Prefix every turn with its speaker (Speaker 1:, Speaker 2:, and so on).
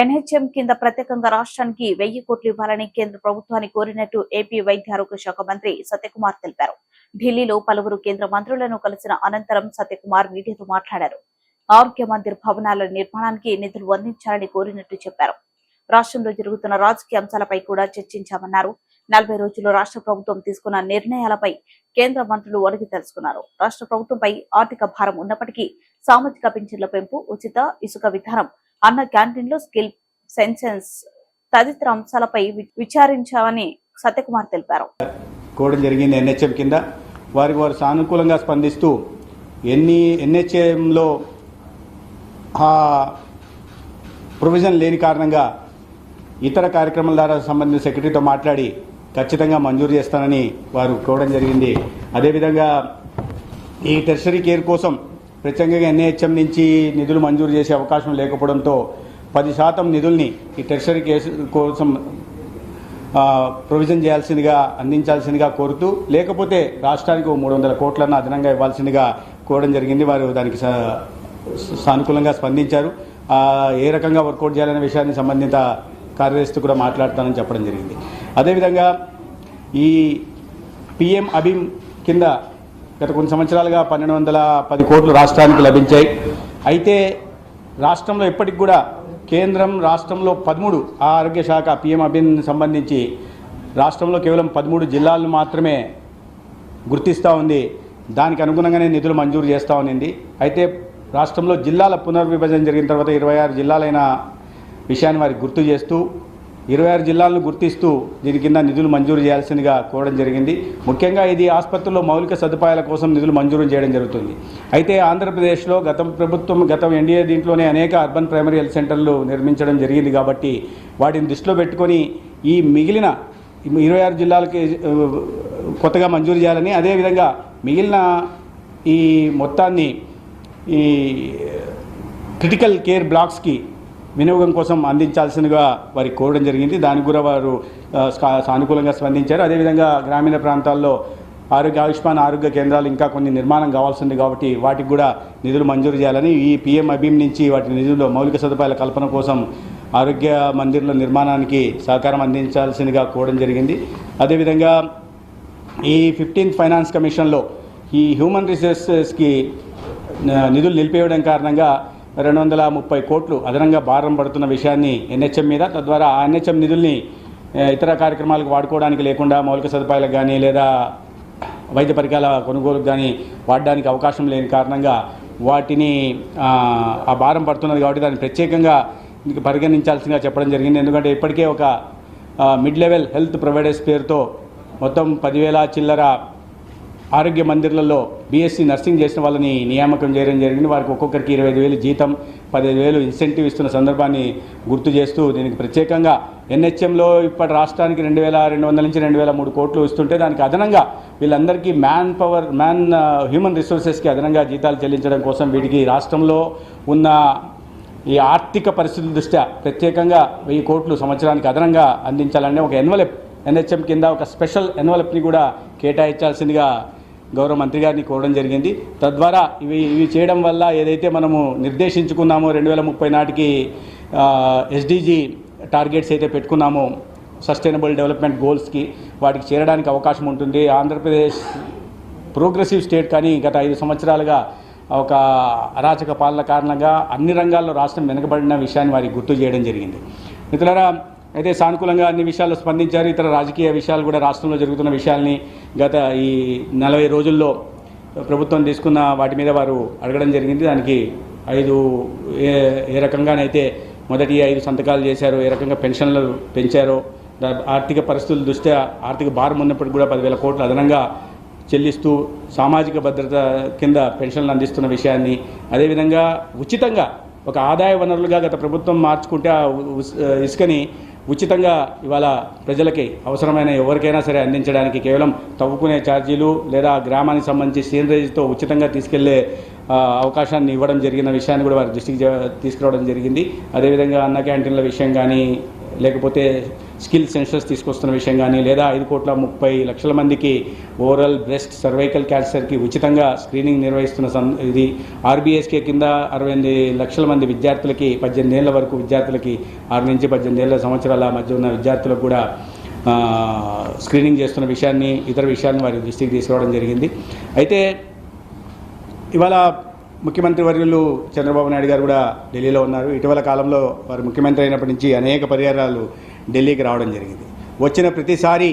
Speaker 1: NHM కింద ప్రత్యేకంగా రాష్ట్రానికి వెయ్యి కోట్లు ఇవ్వాలని కేంద్ర ప్రభుత్వాన్ని కోరినట్టు ఏపీ వైద్య ఆరోగ్య శాఖ మంత్రి సత్యకుమార్ తెలిపారు. ఢిల్లీలో పలువురు కేంద్ర మంత్రులను కలిసిన అనంతరం సత్యకుమార్ మీడియాతో మాట్లాడారు. ఆరోగ్య మందిర్ భవనాల నిర్మాణానికి నిధులు అందించాలని కోరినట్టు చెప్పారు. రాష్ట్రంలో జరుగుతున్న రాజకీయ అంశాలపై కూడా చర్చించామన్నారు. నలభై రోజుల్లో రాష్ట్ర ప్రభుత్వం తీసుకున్న నిర్ణయాలపై కేంద్ర మంత్రులు అడిగి తెలుసుకున్నారు. రాష్ట్ర ప్రభుత్వంపై ఆర్థిక భారం ఉన్నప్పటికీ సామాజిక పింఛన్ల పెంపు ఉచిత ఇసుక విధానం అన్న క్యాంటీన్లో స్కిల్ సెన్సెన్స్ తదితర అంశాలపై వి- విచారించామని సత్యకుమార్ తెలిపారు.
Speaker 2: కోవడం జరిగింది ఎన్హెచ్ఎం కింద. వారికి వారు సానుకూలంగా స్పందిస్తూ ఎన్ని ఎన్హెచ్ఎంలో ఆ ప్రొవిజన్ లేని కారణంగా ఇతర కార్యక్రమాల ద్వారా సంబంధించిన సెక్రటరీతో మాట్లాడి ఖచ్చితంగా మంజూరు చేస్తానని వారు కోవడం జరిగింది. అదేవిధంగా ఈ టెర్షరీ కేర్ కోసం ప్రత్యేకంగా ఎన్ఏహెచ్ఎం నుంచి నిధులు మంజూరు చేసే అవకాశం లేకపోవడంతో పది శాతం నిధుల్ని ఈ టెర్షరీ కేసు కోసం ప్రొవిజన్ చేయాల్సిందిగా అందించాల్సిందిగా కోరుతూ లేకపోతే రాష్ట్రానికి ఓ మూడు వందల కోట్లను అదనంగా ఇవ్వాల్సిందిగా కోరడం జరిగింది. వారు దానికి సా- సానుకూలంగా స్పందించారు. ఏ రకంగా వర్కౌట్ చేయాలనే విషయాన్ని సంబంధిత కార్యదర్శితో కూడా మాట్లాడతానని చెప్పడం జరిగింది. అదేవిధంగా ఈ పిఎం అభిమ్ కింద గత కొన్ని సంవత్సరాలుగా పన్నెండు వందల పది కోట్లు రాష్ట్రానికి లభించాయి. అయితే రాష్ట్రంలో ఇప్పటికి కూడా కేంద్రం రాష్ట్రంలో పదమూడు ఆరోగ్య శాఖ పిఎం అభిన్ సంబంధించి రాష్ట్రంలో కేవలం పదమూడు జిల్లాలను మాత్రమే గుర్తిస్తూ ఉంది. దానికి అనుగుణంగానే నిధులు మంజూరు చేస్తూ ఉంది అయితే రాష్ట్రంలో జిల్లాల పునర్విభజన జరిగిన తర్వాత ఇరవై ఆరు జిల్లాలైన విషయాన్ని వారికి గుర్తు చేస్తూ ఇరవై ఆరు జిల్లాలను గుర్తిస్తూ దీని కింద నిధులు మంజూరు చేయాల్సిందిగా కోరడం జరిగింది. ముఖ్యంగా ఇది ఆసుపత్రుల్లో మౌలిక సదుపాయాల కోసం నిధులు మంజూరు చేయడం జరుగుతుంది. అయితే ఆంధ్రప్రదేశ్లో గత ప్రభుత్వం గత ఎన్డీఏ దీంట్లోనే అనేక అర్బన్ ప్రైమరీ హెల్త్ సెంటర్లు నిర్మించడం జరిగింది కాబట్టి వాటిని దృష్టిలో పెట్టుకొని ఈ మిగిలిన ఇరవై ఆరు జిల్లాలకి కొత్తగా మంజూరు చేయాలని అదేవిధంగా మిగిలిన ఈ మొత్తాన్ని ఈ క్రిటికల్ కేర్ బ్లాక్స్కి వినియోగం కోసం అందించాల్సిందిగా వారికి కోరడం జరిగింది. దానికి కూడా వారు సా- సానుకూలంగా స్పందించారు. అదేవిధంగా గ్రామీణ ప్రాంతాల్లో ఆరోగ్య ఆయుష్మాన్ ఆరోగ్య కేంద్రాలు ఇంకా కొన్ని నిర్మాణం కావాల్సింది కాబట్టి వాటికి కూడా నిధులు మంజూరు చేయాలని ఈ పిఎం అభీమ్ నుంచి వాటి నిధుల్లో మౌలిక సదుపాయాల కల్పన కోసం ఆరోగ్య మందిర్ల నిర్మాణానికి సహకారం అందించాల్సిందిగా కోరడం జరిగింది. అదేవిధంగా ఈ ఫిఫ్టీన్త్ ఫైనాన్స్ కమిషన్లో ఈ హ్యూమన్ రిసోర్సెస్కి నిధులు నిలిపేయడం కారణంగా రెండు వందల ముప్పై కోట్లు అదనంగా భారం పడుతున్న విషయాన్ని ఎన్హెచ్ఎం మీద తద్వారా ఆ ఎన్హెచ్ఎం నిధుల్ని ఇతర కార్యక్రమాలకు వాడుకోవడానికి లేకుండా మౌలిక సదుపాయాలకు కానీ లేదా వైద్య పరికరాల కొనుగోలుకు కానీ వాడడానికి అవకాశం లేని కారణంగా వాటిని ఆ, భారం పడుతున్నది కాబట్టి దాన్ని ప్రత్యేకంగా పరిగణించాల్సిందిగా చెప్పడం జరిగింది. ఎందుకంటే ఇప్పటికే ఒక మిడ్ లెవెల్ హెల్త్ ప్రొవైడర్స్ పేరుతో మొత్తం పదివేల చిల్లర ఆరోగ్య మందిర్లలో బీఎస్సీ నర్సింగ్ చేసిన వాళ్ళని నియామకం చేయడం జరిగింది. వారికి ఒక్కొక్కరికి ఇరవై ఐదు వేలు జీతం పదిహేను వేలు ఇన్సెంటివ్ ఇస్తున్న సందర్భాన్ని గుర్తు చేస్తూ దీనికి ప్రత్యేకంగా ఎన్హెచ్ఎంలో ఇప్పటి రాష్ట్రానికి రెండు వేల రెండు వందల నుంచి రెండు వేల మూడు కోట్లు ఇస్తుంటే దానికి అదనంగా వీళ్ళందరికీ మ్యాన్ పవర్ మ్యాన్ హ్యూమన్ రిసోర్సెస్కి అదనంగా జీతాలు చెల్లించడం కోసం వీటికి రాష్ట్రంలో ఉన్న ఈ ఆర్థిక పరిస్థితుల దృష్ట్యా ప్రత్యేకంగా వెయ్యి కోట్లు సంవత్సరానికి అదనంగా అందించాలని ఒక ఎన్వలెప్ ఎన్హెచ్ఎం కింద ఒక స్పెషల్ ఎన్వలప్ని కూడా కేటాయించాల్సిందిగా గౌరవ మంత్రి గారిని కోరడం జరిగింది. తద్వారా ఇవి ఇవి చేయడం వల్ల ఏదైతే మనము నిర్దేశించుకున్నామో రెండు వేల ముప్పై నాటికి ఎస్డీజీ టార్గెట్స్ అయితే పెట్టుకున్నామో సస్టైనబుల్ డెవలప్మెంట్ గోల్స్కి వాటికి చేరడానికి అవకాశం ఉంటుంది. ఆంధ్రప్రదేశ్ ప్రోగ్రెసివ్ స్టేట్ కానీ గత ఐదు సంవత్సరాలుగా ఒక అరాచక పాలన కారణంగా అన్ని రంగాల్లో రాష్ట్రం వెనుకబడిన విషయాన్ని వారికి గుర్తు చేయడం జరిగింది. మిత్రులారా అయితే సానుకూలంగా అన్ని విషయాల్లో స్పందించారు. ఇతర రాజకీయ విషయాలు కూడా రాష్ట్రంలో జరుగుతున్న విషయాల్ని గత ఈ నలభై రోజుల్లో ప్రభుత్వం తీసుకున్న వాటి మీద వారు అడగడం జరిగింది. దానికి ఐదు ఏ ఏ రకంగానైతే మొదటి ఐదు సంతకాలు చేశారో ఏ రకంగా పెన్షన్లు పెంచారో ఆర్థిక పరిస్థితుల దృష్ట్యా ఆర్థిక భారం ఉన్నప్పటికీ కూడా పదివేల కోట్లు అదనంగా చెల్లిస్తూ సామాజిక భద్రత కింద పెన్షన్లు అందిస్తున్న విషయాన్ని అదేవిధంగా ఉచితంగా ఒక ఆదాయ వనరులుగా గత ప్రభుత్వం మార్చుకుంటే ఆ ఇసుకని ఉచితంగా ఇవాళ ప్రజలకి అవసరమైన ఎవరికైనా సరే అందించడానికి కేవలం తవ్వుకునే ఛార్జీలు లేదా గ్రామానికి సంబంధించి సీనరేజ్తో ఉచితంగా తీసుకెళ్ళే అవకాశాన్ని ఇవ్వడం జరిగిన విషయాన్ని కూడా వారి దృష్టికి తీసుకురావడం జరిగింది. అదేవిధంగా అన్న క్యాంటీన్ల విషయం కానీ లేకపోతే స్కిల్ సెన్సర్స్ తీసుకొస్తున్న విషయం కానీ లేదా ఐదు కోట్ల ముప్పై లక్షల మందికి ఓరల్ బ్రెస్ట్ సర్వైకల్ క్యాన్సర్కి ఉచితంగా స్క్రీనింగ్ నిర్వహిస్తున్న సం ఇది ఆర్బీఎస్కే కింద అరవై ఎనిమిది లక్షల మంది విద్యార్థులకి పద్దెనిమిది ఏళ్ళ వరకు విద్యార్థులకి ఆరు నుంచి పద్దెనిమిది ఏళ్ళ సంవత్సరాల మధ్య ఉన్న విద్యార్థులకు కూడా స్క్రీనింగ్ చేస్తున్న విషయాన్ని ఇతర విషయాన్ని వారి దృష్టికి తీసుకురావడం జరిగింది. అయితే ఇవాళ ముఖ్యమంత్రి వర్యులు చంద్రబాబు నాయుడు గారు కూడా ఢిల్లీలో ఉన్నారు. ఇటీవల కాలంలో వారు ముఖ్యమంత్రి అయినప్పటి నుంచి అనేక పర్యాయాలు ఢిల్లీకి రావడం జరిగింది. వచ్చిన ప్రతిసారి